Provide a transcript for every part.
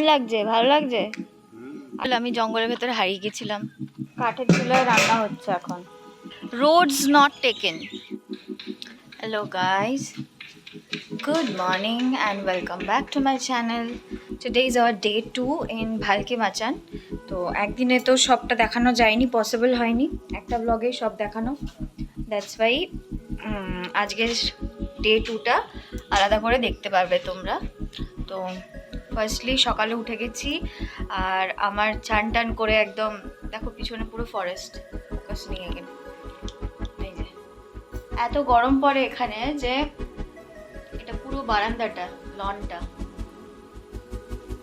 কেমন লাগছে? ভালো লাগছে? আমি জঙ্গলের ভেতরে হারিয়ে গেছিলাম। কাঠের চুলায় রান্না হচ্ছে এখন। Roads not taken hello guys good morning and welcome back to my channel today is our day two in Bhalke Machan তো একদিনে তো সবটা দেখানো যায়নি পসিবল হয়নি। একটা ব্লগে সব দেখানো। দ্যাটস ওয়াই আজকের ডে টুটা আলাদা করে দেখতে পারবে তোমরা। তো ফার্স্টলি সকালে উঠে গেছি, আর আমার চান টান করে একদম, দেখো পিছনে পুরো ফরেস্ট নিয়ে এই যে, এত গরম পড়ে এখানে যে এটা পুরো বারান্দাটা লনটা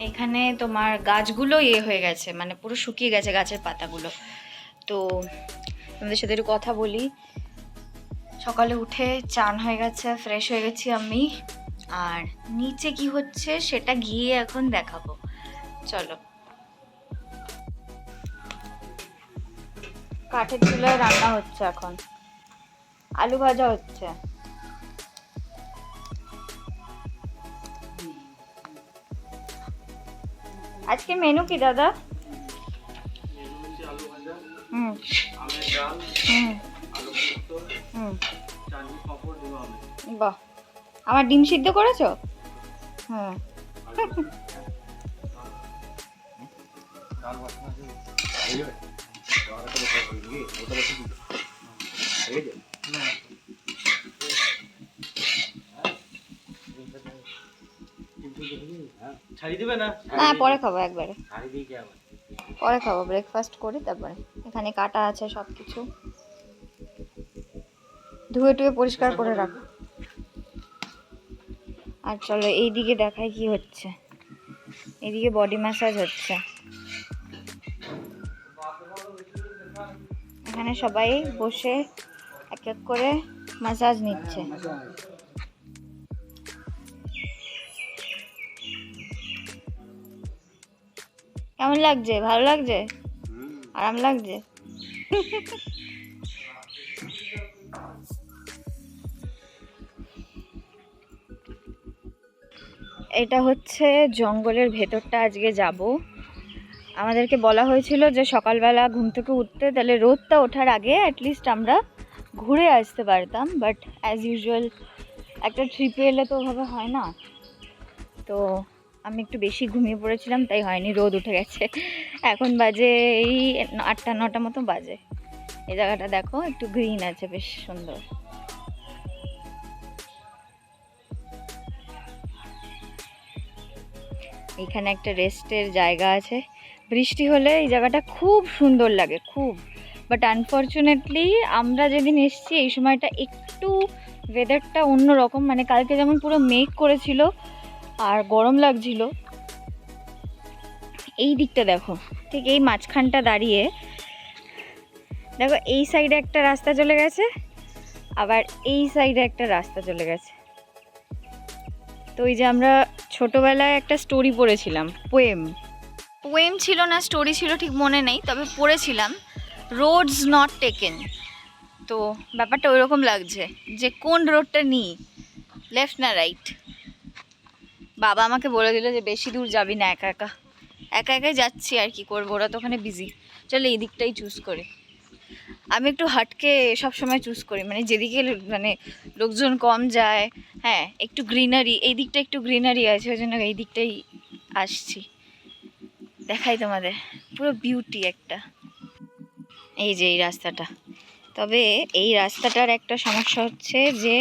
এখানে তোমার গাছগুলো ইয়ে হয়ে গেছে মানে পুরো শুকিয়ে গেছে গাছের পাতাগুলো। তো তোমাদের সাথে একটু কথা বলি। সকালে উঠে চান হয়ে গেছে ফ্রেশ হয়ে গেছি আমি। আর নিচে কি হচ্ছে সেটা গিয়ে এখন দেখাবো। চলো। কাঠের চুলায় রান্না হচ্ছে এখন। আলু ভাজা হচ্ছে। আজকে মেনু কি, দাদা? হুম। হুম। বাহ। আমার ডিম সিদ্ধ করেছ? না? হ্যাঁ পরে খাব একবারে। পরে খাব ব্রেকফাস্ট করি তারপরে। এখানে কাটা আছে সব কিছু ধুয়ে টুয়ে পরিষ্কার করে রাখো আর চলো এইদিকে দেখাই কি হচ্ছে। এইদিকে বডি ম্যাসাজ হচ্ছে। এখানে সবাই বসে এক এক করে ম্যাসাজ নিচ্ছে। কেমন লাগছে? ভালো লাগছে? আরাম লাগছে? এটা হচ্ছে জঙ্গলের ভেতরটা আজকে যাব। আমাদেরকে বলা হয়েছিল যে সকালবেলা ঘুম থেকে উঠতে, তাহলে রোদটা ওঠার আগে অ্যাটলিস্ট আমরা ঘুরে আসতে পারতাম। বাট অ্যাজ ইউজুয়াল একটা ট্রিপে এলে তো ওভাবে হয় না। তো আমি একটু বেশি ঘুমিয়ে পড়েছিলাম, তাই হয়নি, রোদ উঠে গেছে। এখন বাজে এই আটটা, নটা মতো বাজে। এই জায়গাটা দেখো, একটু গ্রিন আছে, বেশ সুন্দর। এইখানে একটা রেস্টের জায়গা আছে। বৃষ্টি হলে এই জায়গাটা খুব সুন্দর লাগে, খুব। বাট আনফর্চুনেটলি আমরা যেদিন এসেছি এই সময়টা একটু ওয়েদারটা অন্যরকম। মানে কালকে যেমন পুরো মেঘ করেছিল আর গরম লাগছিল। এই দিকটা দেখো, ঠিক এই মাঝখানটা দাঁড়িয়ে। দেখো এই সাইডে একটা রাস্তা চলে গেছে, আবার এই সাইডে একটা রাস্তা চলে গেছে। তো ওই যে আমরা ছোটোবেলায় একটা স্টোরি পড়েছিলাম পোয়েম পোয়েম ছিল না স্টোরি ছিল ঠিক মনে নেই, তবে পড়েছিলাম রোডস নট টেকেন তো ব্যাপারটা ওইরকম লাগছে যে কোন রোডটা নিই লেফট না রাইট বাবা আমাকে বলে দিল যে বেশি দূর যাবি না একা একা। একা একাই যাচ্ছি আর কি করব, ওরা তো ওখানে বিজি চলো এই দিকটাই চুজ করি। আমি একটু হাটকে সব সময় চুজ করি। মানে যেদিকে মানে লোকজন কম যায় হ্যাঁ একটু গ্রিনারি এই দিকটা একটু গ্রিনারি আছে, ওই জন্য এই দিকটাই আসছি। দেখাই তোমাদের, পুরো বিউটি একটা। এই যে এই রাস্তাটা। তবে এই রাস্তাটার একটা সমস্যা হচ্ছে যে,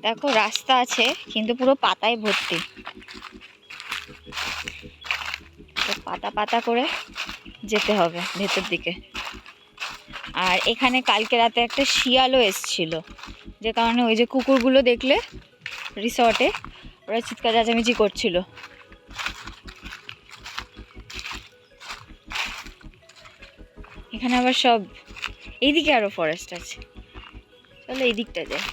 দেখো রাস্তা আছে, কিন্তু পুরো পাতায় ভর্তি। পাতা পাতা করে যেতে হবে ভেতর দিকে। আর এখানে কালকে রাতে একটা শিয়ালও এসছিল। যে কারণে ওই যে কুকুরগুলো দেখলে রিসর্টে, ওরা চিৎকার চেঁচামেচি করছিল। এখানে আবার সব, এইদিকে আরও ফরেস্ট আছে। চলো এই দিকটা যাই।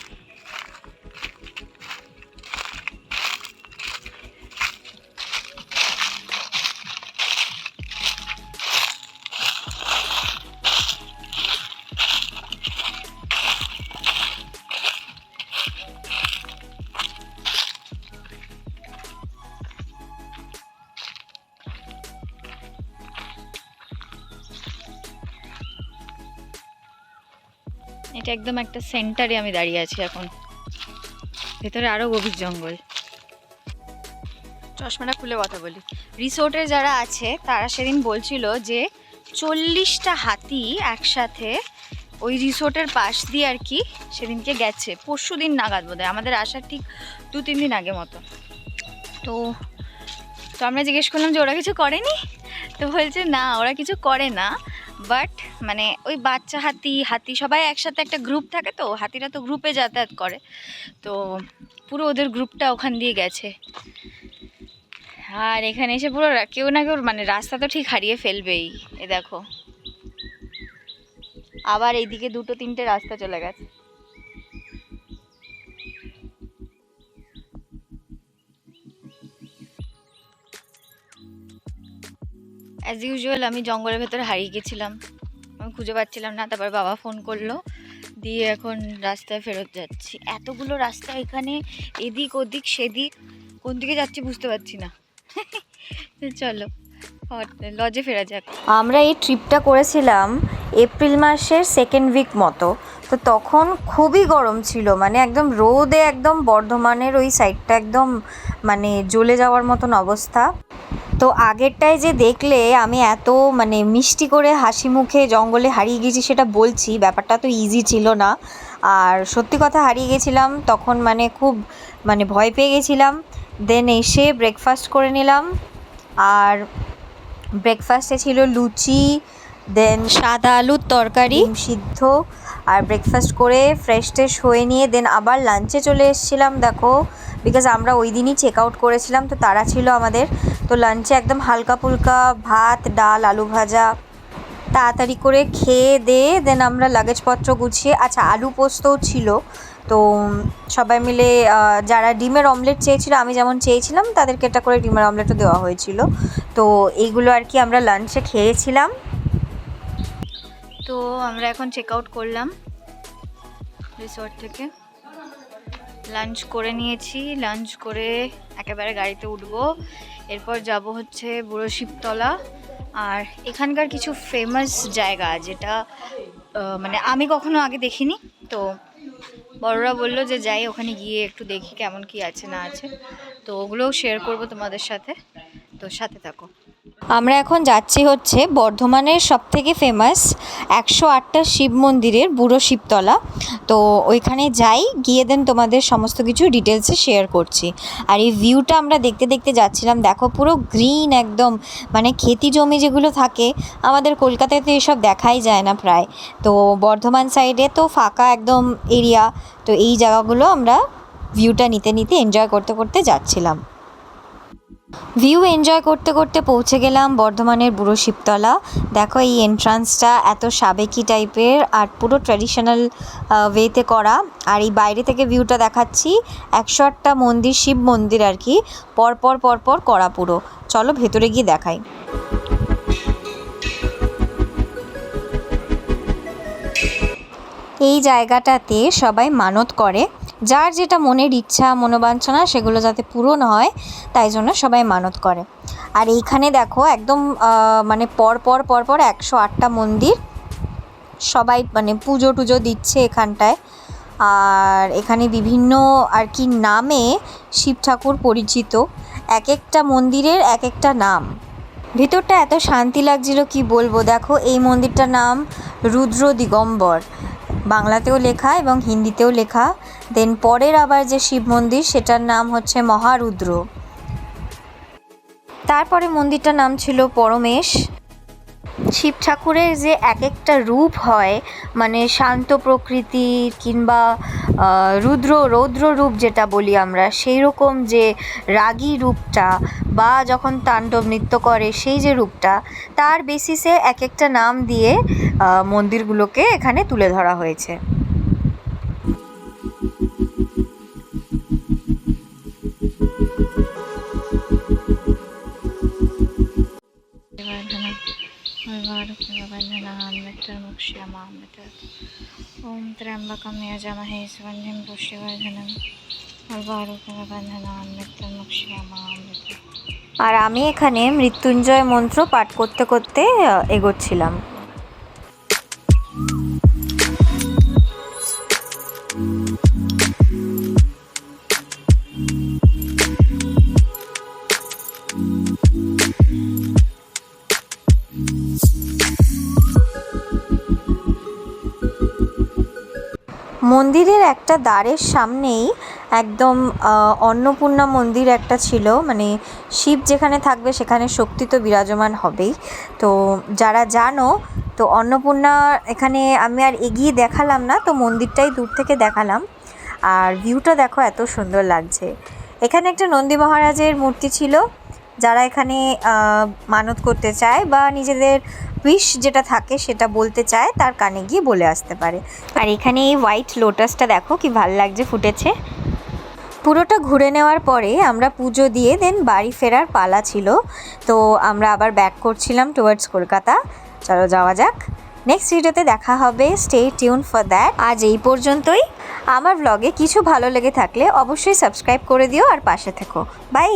এটা একদম একটা সেন্টারে আমি দাঁড়িয়ে আছি এখন। ভেতরে আরও গভীর জঙ্গল। চশমাটা খুলে কথা বলি। রিসোর্টে যারা আছে, তারা সেদিন বলছিল যে চল্লিশটা হাতি একসাথে ওই রিসোর্টের পাশ দিয়ে আর কি সেদিনকে গেছে। পরশু দিন নাগাদ বোধ আমাদের আসার ঠিক দু, তিন দিন আগে মতো। তো তো আমরা জিজ্ঞেস করলাম যে ওরা কিছু করেনি? তো বলছে, না, ওরা কিছু করে না। বাট মানে ওই বাচ্চা, হাতি হাতি সবাই একসাথে একটা গ্রুপ থাকে তো, হাতিরা তো গ্রুপে যাতায়াত করে। তো পুরো ওদের গ্রুপটা ওখান দিয়ে গেছে। আর এখানে এসে পুরো কেউ না কেউ মানে রাস্তা তো ঠিক হারিয়ে ফেলবেই, এ দেখো। আবার এইদিকে দুটো, তিনটে রাস্তা চলে গেছে। অ্যাজ ইউজুয়াল আমি জঙ্গলের ভেতরে হারিয়ে গেছিলাম। আমি খুঁজে পাচ্ছিলাম না, তারপর বাবা ফোন করল। দিয়ে এখন রাস্তায় ফেরত যাচ্ছি। এতগুলো রাস্তা এখানে, এদিক ওদিক, সেদিক, কোন দিকে যাচ্ছি বুঝতে পারছি না। চলো লজে ফেরা যাক। আমরা এই ট্রিপটা করেছিলাম এপ্রিল মাসের সেকেন্ড উইক মতো। তো তখন খুবই গরম ছিল মানে একদম রোদে একদম বর্ধমানের ওই সাইডটা একদম মানে জ্বলে যাওয়ার মতন অবস্থা। তো আগেরটায় যে দেখলে আমি এত মানে মিষ্টি করে হাসি মুখে জঙ্গলে হারিয়ে গেছি সেটা বলছি ব্যাপারটা তো ইজি ছিল না। আর সত্যি কথা হারিয়ে গেছিলাম তখন মানে খুব মানে ভয় পেয়ে গেছিলাম। দেন এসে ব্রেকফাস্ট করে নিলাম। আর ব্রেকফাস্টে ছিল লুচি দেন সাদা আলুর তরকারি। সিদ্ধ আর ব্রেকফাস্ট করে ফ্রেশ ট্রেশ হয়ে নিয়ে দেন আবার লাঞ্চে চলে এসেছিলাম দেখো। বিকজ আমরা ওই দিনই চেক আউট করেছিলাম, তো তারা ছিল আমাদের। তো লাঞ্চে একদম হালকা ফুলকা ভাত, ডাল, আলু ভাজা। তাড়াতাড়ি করে খেয়ে দিয়ে দেন আমরা লাগেজপত্র গুছিয়ে আচ্ছা আলু পোস্তও ছিল। তো সবাই মিলে যারা ডিমের অমলেট চেয়েছিল, আমি যেমন চেয়েছিলাম, তাদেরকে একটা করে ডিমের অমলেটও দেওয়া হয়েছিল। তো এইগুলো আর কি আমরা লাঞ্চে খেয়েছিলাম। তো আমরা এখন চেক আউট করলাম রিসর্ট থেকে। লাঞ্চ করে নিয়েছি। লাঞ্চ করে একেবারে গাড়িতে উঠবো। এরপর যাব হচ্ছে বুড়ো শিবতলা। আর এখানকার কিছু ফেমাস জায়গা যেটা মানে আমি কখনো আগে দেখিনি। তো বড়রা বলল যে যাই ওখানে গিয়ে একটু দেখি কেমন কি আছে না আছে। তো ওগুলোও শেয়ার করব তোমাদের সাথে। তো সাথে থাকো। আমরা এখন যাচ্ছি হচ্ছে বর্ধমানের সবথেকে ফেমাস একশো আটটা শিব মন্দিরের বুড়ো শিবতলা। তো ওইখানে যাই, গিয়ে দেন তোমাদের সমস্ত কিছু ডিটেলসে শেয়ার করছি। আর এই ভিউটা আমরা দেখতে দেখতে যাচ্ছিলাম, দেখো পুরো গ্রিন একদম মানে খেতি জমি যেগুলো থাকে, আমাদের কলকাতায় তো এসব দেখাই যায় না প্রায়। তো বর্ধমান সাইডে তো ফাঁকা একদম এরিয়া তো এই জায়গাগুলো আমরা ভিউটা নিতে নিতে এনজয় করতে করতে যাচ্ছিলাম। ভিউ এনজয় করতে করতে পৌঁছে গেলাম বর্ধমানের বুড়ো শিবতলা। দেখো এই এন্ট্রান্সটা এত সাবেকি টাইপের আর পুরো ট্র্যাডিশনাল ওয়েতে করা। আর এই বাইরে থেকে ভিউটা দেখাচ্ছি, একশো আটটা মন্দির, শিব মন্দির আর কি। পরপর পরপর করা পুরো। চলো ভেতরে গিয়ে দেখাই। এই জায়গাটাতে সবাই মানত করে। যার যেটা মনের ইচ্ছা, মনোবাঞ্ছনা সেগুলো যাতে পূরণ হয়, তাই জন্য সবাই মানত করে। আর এইখানে দেখো একদম মানে পর পর পর পর একশো আটটা মন্দির সবাই মানে পুজো টুজো দিচ্ছে এখানটায়। আর এখানে বিভিন্ন আর কি নামে শিব ঠাকুর পরিচিত। এক একটা মন্দিরের এক একটা নাম। ভিতরটা এত শান্তি লাগছিল, কি বলব? দেখো এই মন্দিরটার নাম রুদ্র দিগম্বর। বাংলাতেও লেখা এবং হিন্দিতেও লেখা। দেন পরের আবার যে শিব মন্দির, সেটার নাম হচ্ছে মহারুদ্র। তারপরে মন্দিরটার নাম ছিল পরমেশ। শিব ঠাকুরের যে এক একটা রূপ হয় মানে শান্ত প্রকৃতির কিংবা রুদ্র, রৌদ্র রূপ যেটা বলি আমরা সেই রকম যে রাগী রূপটা বা যখন তাণ্ডব নৃত্য করে সেই যে রূপটা, তার বেসিসে এক একটা নাম দিয়ে মন্দিরগুলোকে এখানে তুলে ধরা হয়েছে। নাহান মৃত্যুর ওম ত্র্যম্বকম নিয়জমহেশ্বন্যম পুষ্যবর্ধনম অল্পারুপবন্ধনাহান মৃত্যুর মুখ্যামৃত আর আমি এখানে মৃত্যুঞ্জয় মন্ত্র পাঠ করতে করতে এগোচ্ছিলাম। মন্দিরের একটা দ্বারের সামনেই একদম অন্নপূর্ণা মন্দির একটা ছিল। মানে শিব যেখানে থাকবে সেখানে শক্তি তো বিরাজমান হবেই। তো যারা জানো, তো অন্নপূর্ণা এখানে আমি আর এগিয়ে দেখালাম না, তো মন্দিরটাই দূর থেকে দেখালাম। আর ভিউটা দেখো এত সুন্দর লাগছে। এখানে একটা নন্দী মহারাজের মূর্তি ছিল। যারা এখানে মানত করতে চায় বা নিজেদের উইশ যেটা থাকে সেটা বলতে চায়, তার কানে গিয়ে বলে আসতে পারে। আর এখানে এই হোয়াইট লোটাসটা দেখো কি ভালো লাগছে ফুটেছে। পুরোটা ঘুরে নেওয়ার পরে আমরা পুজো দিয়ে দেন বাড়ি ফেরার পালা ছিল। তো আমরা আবার ব্যাক করছিলাম টুয়ার্ডস কলকাতা। চলো যাওয়া যাক। নেক্সট ভিডিওতে দেখা হবে। স্টে টিউন ফর দ্যাট আজ এই পর্যন্তই। আমার ব্লগে কিছু ভালো লেগে থাকলে অবশ্যই সাবস্ক্রাইব করে দিও আর পাশে থেকো। বাই